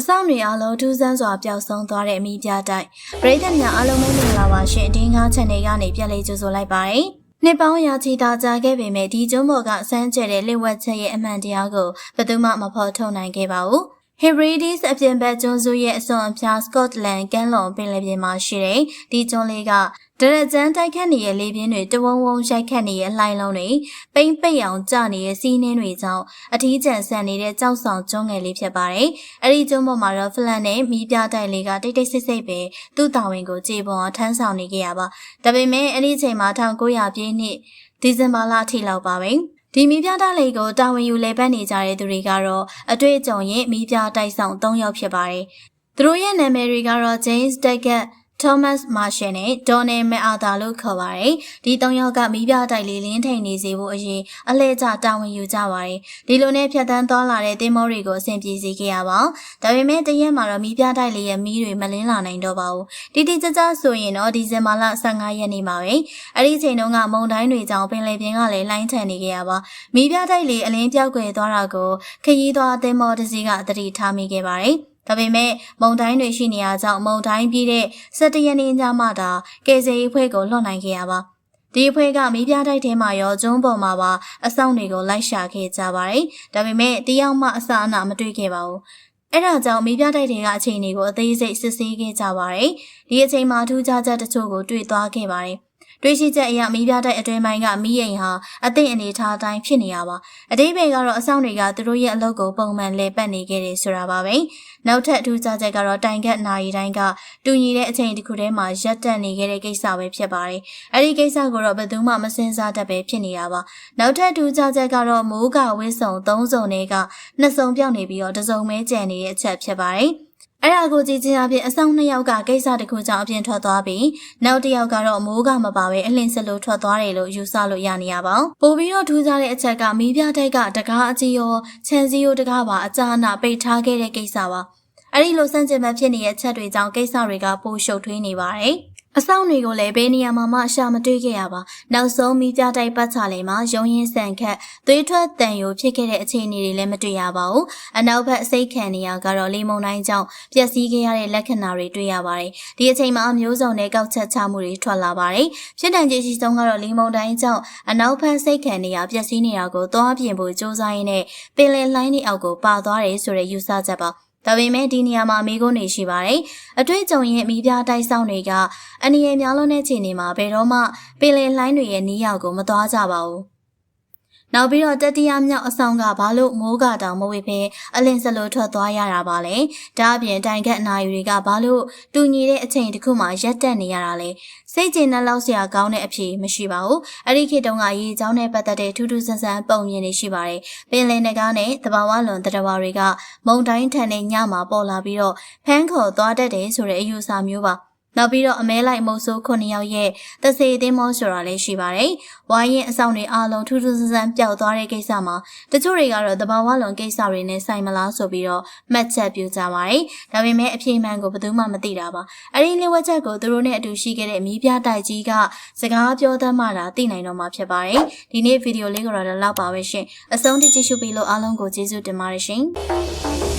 အဆောင်တွေအားလုံးထူးဆန်းစွာပျောက်ဆုံးသွားတဲ့အမိပြတိုက်ပရိသတ်များအားလုံးပဲမင်္ဂလာပါရှင်အတင်းကား channel ကနေပြန်လည်ကြိုဆိုလိုက်ပါတယ်နှစ်ပေါင်းရာချီတာကြာခဲ့ပေမဲ့ဒီကျွန်းပေါ်ကဆန်းကျဲတဲ့လက်ဝက်ချက်ရဲ့အမှန်တရားကိုဘယ်သူမှမဖော်ထုတ်နိုင်ခဲ့ပါဘူး Hebrides အပြင်ဘက်ကျွန်းစုရဲ့အစွန်အဖျား Scotland ကမ်းလွန်ပင်လယ်ပြင်မှာရှိတဲ့ဒီကျွန်းလေးက ဒရကြမ်းတိုက်ခတ်နေတဲ့လေပြင်းတွေတဝုံဝုံရိုက်ခတ်နေတဲ့အလှိုင်းလုံးတွေပိမ့်ပိတ်အောင်ကျနေတဲ့စီးနှင်းတွေကြောင့်အထီးကျန်ဆန်နေတဲ့ကြောက်ဆောင်ကျွန်းငယ်လေးဖြစ်ပါတယ်။အဲ့ဒီကျွန်းပေါ်မှာတော့ဖလန်နဲ့မီးပြတိုက်လေးကတိတ်တိတ်ဆိတ်ဆိတ်ပဲသူ့တာဝန်ကိုကြေပွန်အောင်ထမ်းဆောင်နေကြရပါ။ဒါပေမဲ့အဲ့ဒီအချိန်မှာ1900ပြည့်နှစ်ဒီဇင်ဘာလအထိလောက်ပါပဲ။ဒီမီးပြတိုက်လေးကိုတာဝန်ယူလဲပတ်နေကြတဲ့သူတွေကတော့အတွေ့အကြုံရဲ့မီးပြတိုက်ဆောင်၃ယောက်ဖြစ်ပါတယ်။သူတို့ရဲ့နာမည်တွေကတော့ James Taggart Thomas Marshall နဲ့ Donald MacArthur လို့ခေါ်ပါတယ်။ဒီသုံးယောက်ကမိပြတိုက်လေးလင်းထိန်နေစေဖို့အရင်အလဲကျတာဝန်ယူကြပါတယ်။ဒီလိုနဲ့ဖြတ်တန်းသွားလာတဲ့တင်မောတွေကိုအဆင်ပြေစေခဲ့ရပါ။ဒါပေမဲ့တရက်မှာတော့မိပြတိုက်လေးရဲ့မီးတွေမလင်းလာနိုင်တော့ပါဘူး။တိတိကျကျဆိုရင်တော့ဒီဇင်ဘာလ15ရက်နေ့မှာပဲ။အဲ့ဒီချိန်တုန်းကမုန်တိုင်းတွေကြောင့်ပင်လယ်ပြင်ကလည်းလိုင်းထန်နေခဲ့ရပါ။မိပြတိုက်လေးအလင်းပြောက်ွယ်သွားတာကိုခရီးသွားတင်မောတစ်စီးကသတိထားမိခဲ့ပါတယ်။ ဒါပေမဲ့မုံတိုင်းတွေရှိနေရကြောင်းမုံတိုင်းပြီးတဲ့17ရက်နေ့ညမှသာကယ်ဆယ်ရေးဖွဲ့ကိုလွှတ်နိုင်ခဲ့ရပါဒီအဖွဲ့ကမီးပြတိုက်ထဲမှာရောကျုံးပေါ်မှာပါအဆောင်တွေကိုလိုက်ရှာခဲ့ကြပါတယ်။ဒါပေမဲ့တယောက်မှအစအနမတွေ့ခဲ့ပါဘူး။အဲ့ဒါကြောင့်မီးပြတိုက်တွေကအချိန်တွေကိုအသေးစိတ်စစ်ဆေးခဲ့ကြပါတယ်။ဒီအချိန်မှာထူးခြားချက်တချို့ကိုတွေ့သွားခဲ့ပါတယ်။ တွေးရှိချက်အရမီးပြတိုက်အတွင်းပိုင်းကမီးရိမ်ဟာအသိအနေထားအတိုင်းဖြစ်နေရပါအတိပ္ပယ်ကတော့အဆောင်တွေကသူတို့ရဲ့အလုပ်ကိုပုံမှန်လဲပတ်နေခဲ့တယ်ဆိုတာပါပဲနောက်ထပ်အထူးခြားချက်ကတော့တိုင်ကက်နာရီတိုင်းကတူညီတဲ့အချိန်တစ်ခုတည်းမှာရက်တက်နေခဲ့တဲ့ကိစ္စပဲဖြစ်ပါတယ်အဲ့ဒီကိစ္စကိုတော့ဘယ်သူမှမစင်စားတတ်ပဲဖြစ်နေတာပါနောက်ထပ်အထူးခြားချက်ကတော့မိုးကဝစ်စုံ၃စုံတွေကနှစ်စုံပြောင်းနေပြီးတော့တစ်စုံမဲကျန်နေတဲ့အချက်ဖြစ်ပါတယ် အဲ့ဒါကိုကြည့်ချင်းအပြင်အဆောင်နှစ်ယောက်ကကိစ္စတခုကြောင့်အပြင်ထွက်သွားပြီးနောက်တစ်ယောက်ကတော့မိုးကမပါပဲအလင်းစလို့ထွက်သွားတယ်လို့ယူဆလို့ရနေရပါပို့ပြီးတော့ထူးခြားတဲ့အချက်ကမီးပြတိုက်ကတကားအကြီးရောခြံစည်းရိုးတကားပါအကြာနာပိတ်ထားခဲ့တဲ့ကိစ္စပါအဲ့ဒီလိုစန့်ကျင်ဘက်ဖြစ်နေတဲ့ချက်တွေကြောင့်ကိစ္စတွေကပိုရှုပ်ထွေးနေပါတယ် အဆောင်တွေကိုလည်းဘယ်နေရာမှာမှရှာမတွေ့ခဲ့ရပါနောက်ဆုံးမိပြတိုက်ပတ်ချလေမှာရုံရင်ဆန်ခတ်သွေးထွက်တန်ယိုဖြစ်ခဲ့တဲ့အခြေအနေတွေလည်းမတွေ့ရပါဘူးအနောက်ဘက်အစိတ်ခံနေရကတော့လေမုန်တိုင်းကြောင့်ပျက်စီးခဲ့ရတဲ့လက္ခဏာတွေတွေ့ရပါတယ်ဒီအချိန်မှာမျိုးစုံနဲ့ကောက်ချက်ချမှုတွေထွက်လာပါတယ်ဖြစ်တန်ကြီးရှိဆုံးကတော့လေမုန်တိုင်းကြောင့်အနောက်ဘက်စိတ်ခံနေရပျက်စီးနေတာကိုသွားပြင်ဖို့စ조사ရင်းနဲ့ပင်လယ်လှိုင်းတွေအောက်ကိုပါသွားတယ်ဆိုတဲ့ယူဆချက်ပါ ဒါပေမဲ့ဒီနေရာမှာမိကုန်းနေရှိပါတယ်။အတွေ့အကြုံရဲ့မိပြတိုက်ဆောင်တွေကအနည်းငယ်များလုံးတဲ့ခြေနေမှာဘယ်တော့မှပင်လယ်လှိုင်းတွေရဲ့နီးရောက်ကိုမသွားကြပါဘူး။ နောက်ပြီးတော့တတိယမြောက်အဆောင်ကဘာလို့မိုးကတောင်မဝေဖဲအလင်းစလို့ထွက်သွားရတာပါလဲဒါအပြင်တိုင်ခတ်အနာယူတွေကဘာလို့တူညီတဲ့အချိန်တစ်ခုမှရက်တက်နေရတာလဲစိတ်ကျဉ်နှလောက်စရာကောင်းတဲ့အဖြေမရှိပါဘူးအဲ့ဒီခေတ်တုန်းကရေချောင်းနဲ့ပတ်သက်တဲ့ထူးထူးဆန်းဆန်းပုံမြင်နေရှိပါတယ်ပင်လယ်နဂါးနဲ့တဘာဝလွန်တရဝါတွေကမုံတိုင်းထန်တဲ့ညမှာပေါ်လာပြီးတော့ဖမ်းခေါ်သွားတတ်တယ်ဆိုတဲ့အယူအဆမျိုးပါ နောက်ပြီးတော့အမဲလိုက်မုတ်ဆိုးခုနှစ်ယောက်ရဲ့တစေအသင်းမောဆိုတာလည်းရှိပါတယ်။ဝိုင်းရင်အဆောင်တွေအားလုံးထူးထူးဆန်းဆန်းပျောက်သွားတဲ့ကိစ္စမှာတချို့တွေကတော့တဘာဝလွန်ကိစ္စတွေနဲ့ဆိုင်မလားဆိုပြီးတော့မှတ်ချက်ပြုကြပါတယ်။ဒါပေမဲ့အပြေမှန်ကိုဘယ်သူမှမသိတာပါ။အဲဒီလျှဝက်ချက်ကိုသူတို့နဲ့အတူရှိခဲ့တဲ့မိပြတိုက်ကြီးကစကားပြောတတ်မှသာသိနိုင်တော့မှာဖြစ်ပါတယ်။ဒီနေ့ဗီဒီယိုလေးကတော့လောက်ပါပဲရှင်။အဆုံးထိကြည့်ရှုပြီးလို့အားလုံးကိုကျေးဇူးတင်ပါတယ်ရှင်။